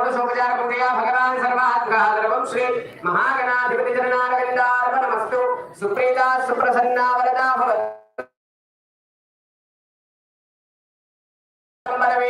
షోడశోపచార పూజయా భగవాన్ సర్వాత్మక ద్రవం శ్రీ మహాగణాధిపతి జననాగరిందార్పణమస్తు సుప్రీతా సుప్రసన్నా వరదా భవతు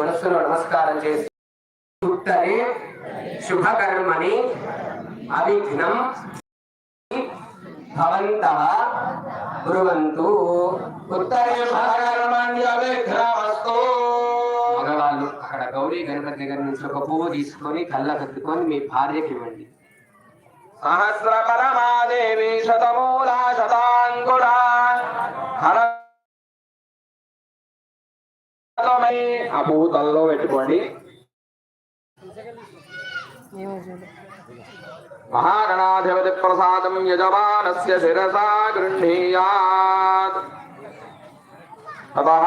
మనస్సులో నమస్కారం చేసి ఉత్తరే శుభకర్మని అవిఘ్నం భవంతః. కుర్వంతు ఉత్తరే విఘ్నమస్తు తీసుకొని గణపతి దగ్గర నుంచి ఒక పువ్వు తీసుకొని కళ్ళ కట్టుకొని మీ భార్యకి ఇవ్వండి. సహస్ర పరమాదేవి శతమూలా శతాంకురా ఆ పువ్వు తలలో పెట్టుకోండి. మహాగణాధిపతి ప్రసాదం యజమానస్య శిరసా గృహీయాత్ తతః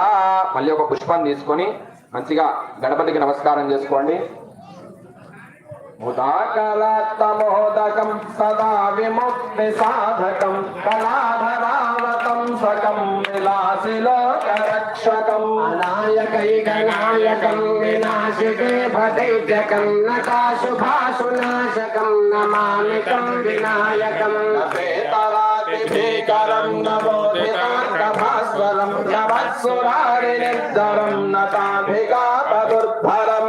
మళ్ళీ ఒక పుష్పం తీసుకొని మంచిగా గణపతికి నమస్కారం చేసుకోండి. ముదాకలత్తమోదకం సదా విముక్తి సాధకం కళాధరావతం సకం విలాసిలోకరక్షకం. అనాయకైకనాయకం వినాశికే భదైత్యకం నకాశుభాసునాశకం నమామికం వినాయకం. భీకరం నవోదితార్కభాస్వరం నవత్సురారినిర్ధరం నతాభిఘాతదుర్ధరం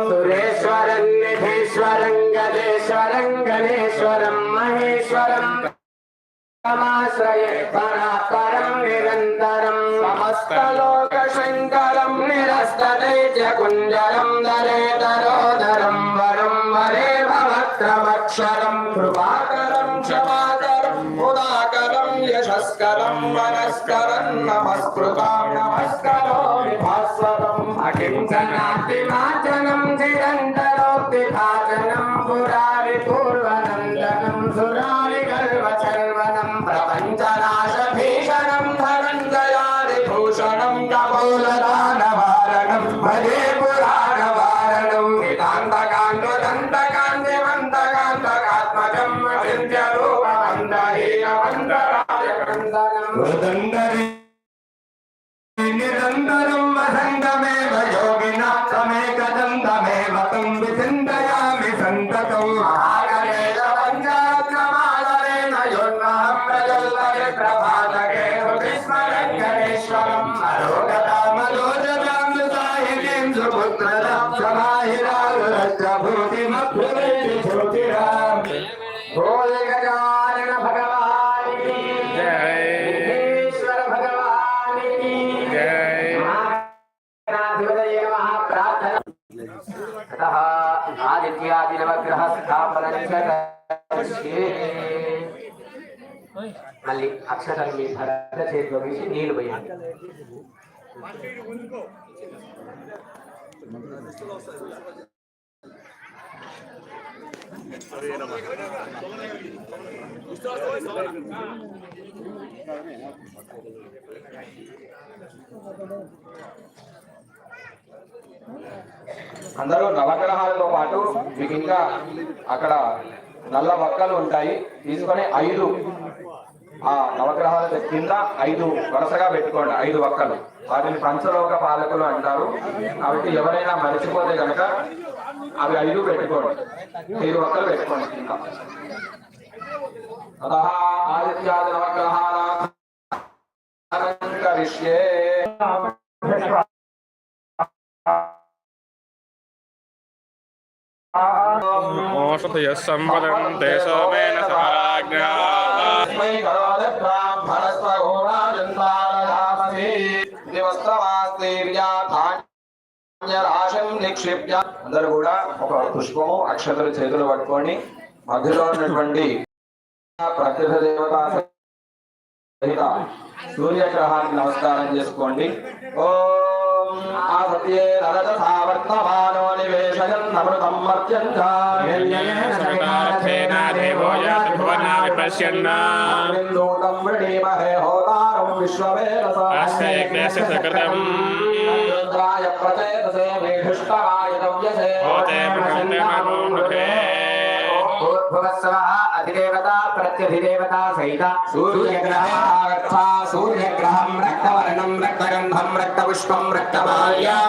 సురేశ్వరం నిధీశ్వరం గజేశ్వరం గణేశ్వరం మహేశ్వరం పరాపరం నిరంతరం సమస్తలోక శంకరం నిరస్తదైత్య కుంజరం దరేతరోదరం వరం వరే భవత్రమక్షరం కృపాకరం యశస్కరం మనస్కరం నమస్కృతాం భాస్వరం. అకించనాతి నాచనం చిరంతరోక్తి భాజనం పురారి పూర్వనందనం సురారి saúde. మీ భర్త చేతిలో వేసి నీళ్ళు పోయండి అందరూ నవగ్రహాలతో పాటు మీకు ఇంకా అక్కడ నల్ల వక్కలు ఉంటాయి. తీసుకొని ఐదు ఆ నవగ్రహాల కింద ఐదు వరుసగా పెట్టుకోండి ఐదు ఒక్కలు వాటిని పంచలోక పాలకులు అంటారు. కాబట్టి ఎవరైనా మర్చిపోతే కనుక అవి ఐదు పెట్టుకోండి. ఐదు ఒక్కలు పెట్టుకోండి కింద ఆదిత్యాది నవగ్రహాల కరిష్యే ఓషధయ సంపదం తే సోమేన నిక్షిప్య. కూడా ఒక పుష్పము అక్షతలు చేతులు పట్టుకొని మధ్యలో ఉన్నటువంటి ప్రకృతి దేవత సూర్యగ్రహానికి నమస్కారం చేసుకోండి. ఓ आसत्येरजसा वर्तमानो निवेशयन्नमृतम् मर्त्यञ्चाथेन वृणीमहे होतारं विश्ववेदसकृतम् प्रचेतसे मेघुष्टवायतव्यसे యజ్ఞస్య సకృతం రుద్రాయ ప్రచేతసే మేఘుష్టవాయ దవ్యసే హోతే మహంతే మహోమృతే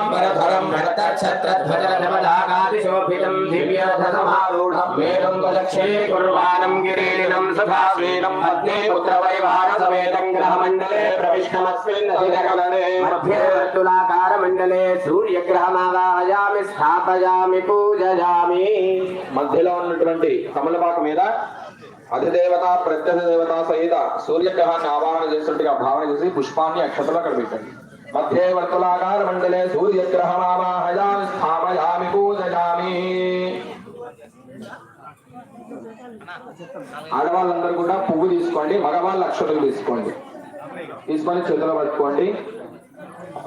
భూర్భువస్సవః అధిదేవత ప్రత్యధిదేవత సహిత సూర్యగ్రహమాగత్వా సూర్యగ్రహం రక్తవర్ణం రక్తగంధం రక్తపుష్పం రక్తమాల్యాం వరధరం రక్తఛత్రధ్వజనవదాగాదిశోభితం దివ్యరథసమారూఢం వేదం దక్షే కుర్వాణం గిరీడినం సుఖాసీనం పత్ని పుత్రవైవాహ సమేతం గ్రహమండలే ప్రవిష్టమస్మిన్ అధిగగణనే మధ్యే వర్తులాకార మండలే సూర్యగ్రహమావాహయామి స్థాపయామి పూజయామి. మధ్యలో ఉన్నటువంటి తమలపాకు మీద అధిదేవత ప్రత్యక్ష దేవత సహిత సూర్యగ్రహాన్ని ఆవాహన చేసినట్టుగా భావన చేసి పుష్పాన్ని అక్షతలు అక్కడ పెట్టండి. వర్తులాకార మండలే సూర్యగ్రహం ఆవాహయామి స్థాపయామి పూజయామి. ఆడవాళ్ళందరూ కూడా పువ్వు తీసుకోండి మగవాళ్ళు అక్షతలు తీసుకోండి. తీసుకొని చేతిలో పట్టుకోండి.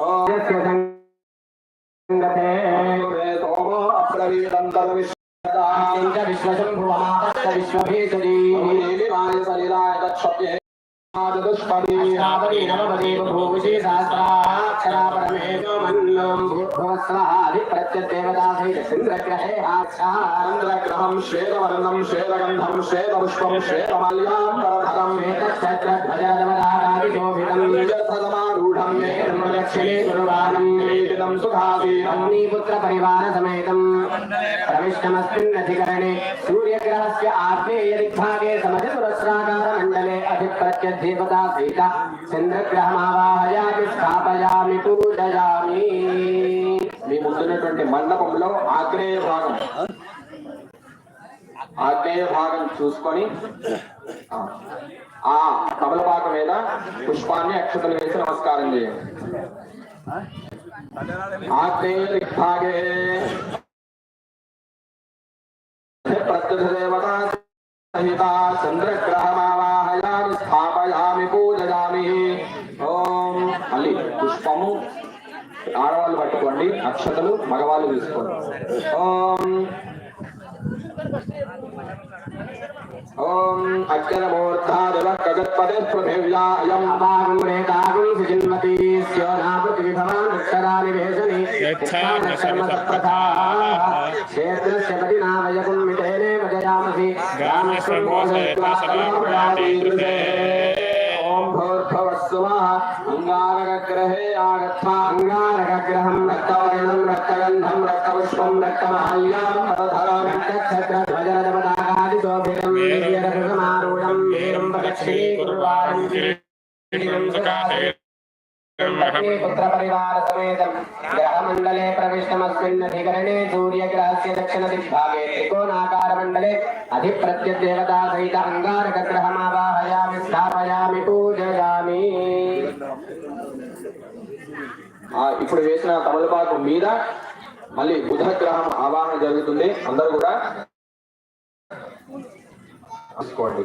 ఓం యస్య సంగతే చంద్రగ్రహం శ్వేతవర్ణం శ్వేతగంధం శ్వేతపుష్పం వేతశ్చక్రధ్వజరవదారాదిశోభితం నిజసమారూఢం దక్షిణే గురువారం వేదితం సుఖాసీనం అగ్నిపుత్ర పరివార సమేతం ప్రవిష్టమస్మిన్నధికరణే సూర్యగ్రహస్య ఆగ్నేయ దిగ్భాగే సమచతురస్రాకార మండలే అధిప్రత్యదేవతా సీత చంద్రగ్రహమావాహయామి స్థాపయామి పూజయామి మీ ముందున్నటువంటి మండపంలో ఆగ్నేయ భాగం. ఆగ్నేయ భాగం చూసుకొని ఆ, ఆ తమలపాక మీద పుష్పాన్ని అక్షతలు వేసి నమస్కారం చేయండి. ఆగ్నేయ దిగ్భాగే ప్రత్యక్ష దేవత సహిత చంద్రగ్రహమా స్థాపయామి పూజయామి. ఓం. మళ్ళీ పుష్పము. ఆడవాళ్ళు పట్టుకోండి అక్షతలు మగవాళ్ళు తీసుకోండి. ఓం. ఓం. అగ్రమూర్ధాదివ గజత్పదే పృథివ్యా అయం అపాగం రేతాగం సుజిన్వతి స్యోనాపృతిభవాన్ అక్షరాని వేసని క్షేత్రస్య పతినావయకుం మితేనే गामसि गामसर्वोषयत्वासमाप्राणीकृते ॐ भोर्भवस्वः अङ्गारकग्रहे आगत्वा अङ्गारकग्रहं रक्तवर्णं रक्तगन्धं रक्तपुष्पं रक्तमहल्यां रक्तधरं रक्तक्षत्रध्वजरजपदागादिशोभितं वीर्यरसमारूढं वीरं भगच्छे పుత్ర పరివార సమేతం గ్రహమండలే ప్రవిష్టమస్మిన్నధికరణే సూర్యగ్రహస్య దక్షిణ దిగ్భాగే త్రికోణాకార మండలే అధిప్రత్యదేవతా సహిత అంగారక గ్రహమావాహయామి స్థాపయామి పూజయామి ఇప్పుడు వేసిన తమలపాకు మీద మళ్ళీ బుధ గ్రహం ఆవాహన జరుగుతుంది అందరు కూడా తీసుకోండి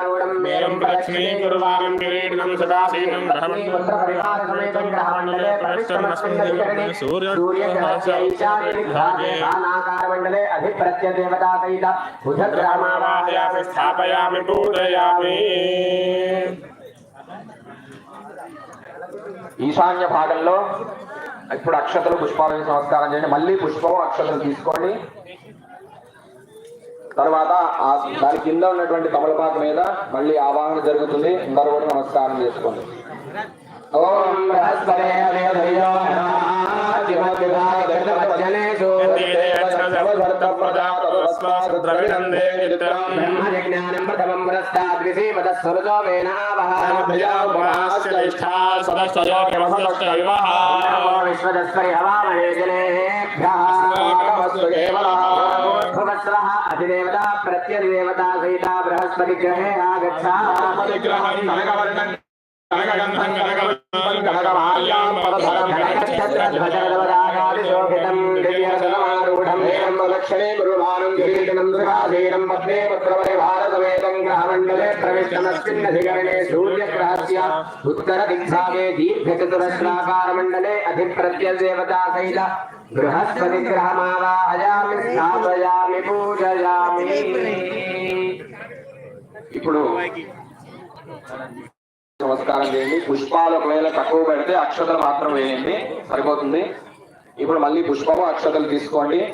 స్థాపయామి పూజయామి ఈశాన్య భాగంలో ఇప్పుడు అక్షతలు పుష్పాలు వేసి నమస్కారం చేయండి. మళ్ళీ పుష్పం అక్షతలు తీసుకోండి. తర్వాత ఆ దాని కింద ఉన్నటువంటి తమలపాకు మీద మళ్ళీ ఆవాహన జరుగుతుంది అందరూ కూడా నమస్కారం చేసుకోండి ఓం విశ్వదస్పరి హవామహే భువస్వః అధిదేవత ప్రత్యధిదేవత సహిత బృహస్పతి గ్రహే ఆగచ్చ శోభితం దివ్యరథమారూఢం ప్రదక్షిణే గురువారం కిరీటనం సుఖాధీనం పద్మే సూర్యగ్రహస్య ఉత్తర దిగ్భాగే దీర్ఘచతురస్రాకార మండలే అధిప్రత్యదేవతా సహిత బృహస్పతి గ్రహమావాహయామి స్థాపయామి పూజయామి ఇప్పుడు నమస్కారం చేయండి. పుష్పాలు ఒకవేళ తక్కువ పెడితే అక్షతలు మాత్రం వేయండి. సరిపోతుంది. ఇప్పుడు మళ్ళీ పుష్పము అక్షతలు తీసుకోండి.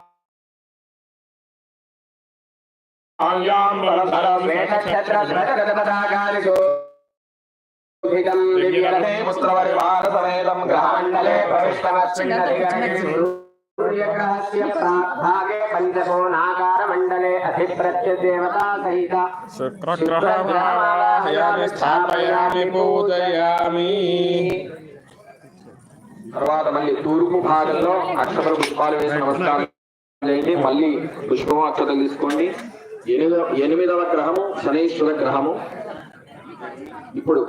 సూర్యగ్రహస్య పంచకోణాకారమండలే అధిప్రత్యదేవతా సహిత శుక్రగ్రహమావాహయామి స్థాపయామి పూజయామి తర్వాత మళ్ళీ తూర్పు భాగంలో అక్షతలు పుష్పాలు వేసి నమస్కారం చేయండి. మళ్ళీ పుష్పము అక్షతలు తీసుకోండి. ఎనిమిదవ ఎనిమిదవ గ్రహము శనీశ్వర గ్రహము. ఇప్పుడు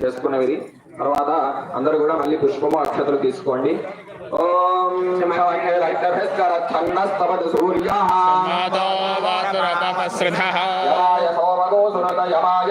చేసుకున్నవి తర్వాత అందరూ కూడా మళ్ళీ పుష్పము అక్షతలు తీసుకోండి. ఓం సోమగో సునత యమాయ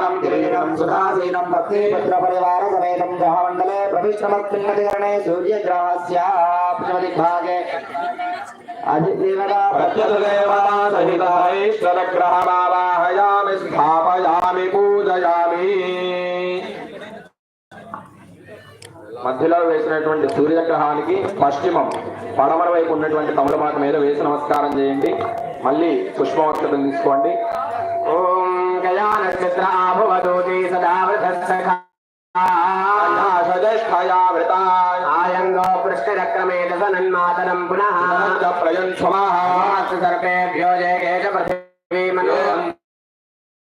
నీలగంధం నీలపుష్పం నీలమావ్యాంబరధరం శ్రీనక్షత్రధ్వజ రథవదాకాశోభితం మేరం ప్రదక్షిణే గురవారం కిరీటం సమేతం గ్రహమండలే స్థాపయామి పూజయామి మధ్యలో వేసినటువంటి సూర్యగ్రహానికి పశ్చిమం పడమర వైపు ఉన్నటువంటి తమలపాకు మీద వేసి నమస్కారం చేయండి. మళ్ళీ పుష్పవక్షతలు తీసుకోండి. तन्मित्र आभुवदोति सदा वृतसखायावृतायङ्गो पृष्ठिरक्रमे दशनन्मातरम् पुनः। प्रयुन्स्वमाः सर्पेभ्यो जय केश पृथिवी मनो